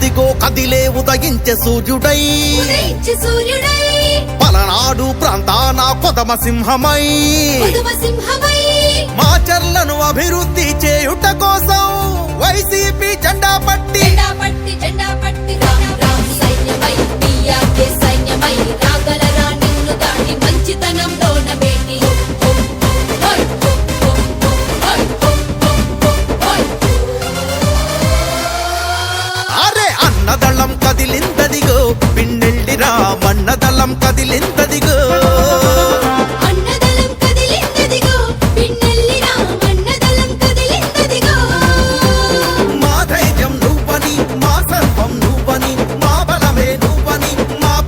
అదిగో కదిలే ఉదయించే సూర్యుడై. పలనాడు ప్రాంతాన కొదమ సింహమై. మాచర్లను అభివృద్ధి చేయుట కోసం వైసీపీ జెండా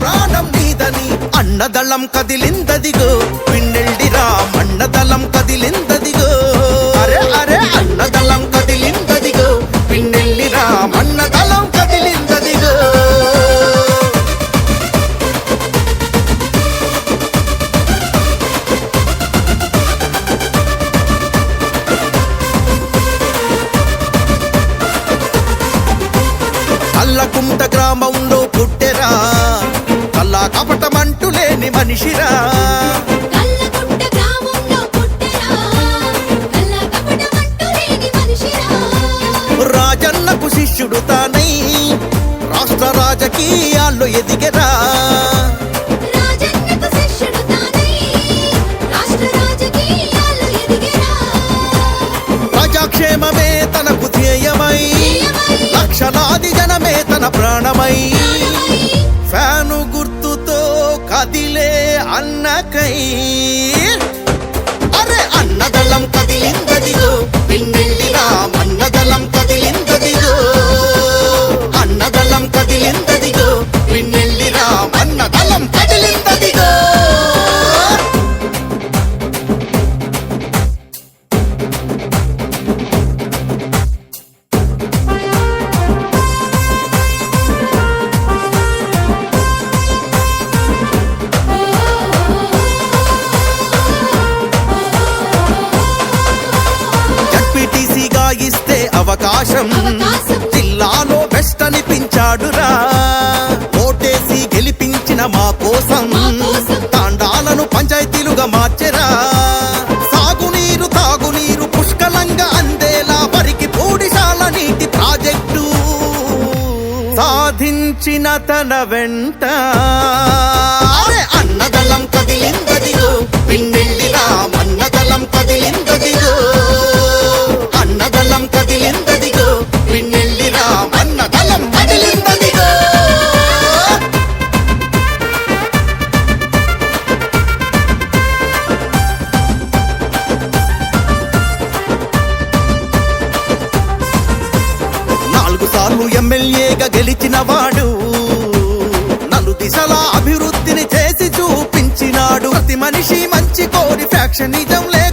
ప్రాణం నీదని అన్నదళం కదిలిందదిగో పిన్నెల్లిరా మన్నదళం కదిలిందదిగో కల్లకుంట గ్రామంలో పుట్టెరా. కల్లా కపటమంటూ లేని మనిషిరా. కల్లకుంట గ్రామంలో పుట్టెరా. కల్ల కపటమంటూ లేని మనిషిరా. రాజన్నకు శిష్యుడు తానై రాష్ట్ర రాజకీయాల్లో ఎదిగెరా. లక్షలాది జనమే తన ప్రాణమై. ఫ్యాను గుర్తుతో కదిలే అన్నకై అవకాశం. జిల్లాలో బెస్ట్ అనిపించాడురా ఓటేసి గెలిపించిన మా కోసం. తాండాలను పంచాయతీలుగా మార్చెరా. సాగునీరు తాగునీరు పుష్కలంగా అందేలా వరికి పూడిశాల నీటి ప్రాజెక్టు. సాధించిన తన వెంట. అరే అన్నదళం కదిలిందదిగో నాలుగు సార్లు ఎమ్మెల్యేగా గెలిచిన వాడు నలు దిశల అభివృద్ధిని చేసి చూపించినాడు. ప్రతి మనిషి మంచి కోరి ఫ్యాక్షనిజం లేదు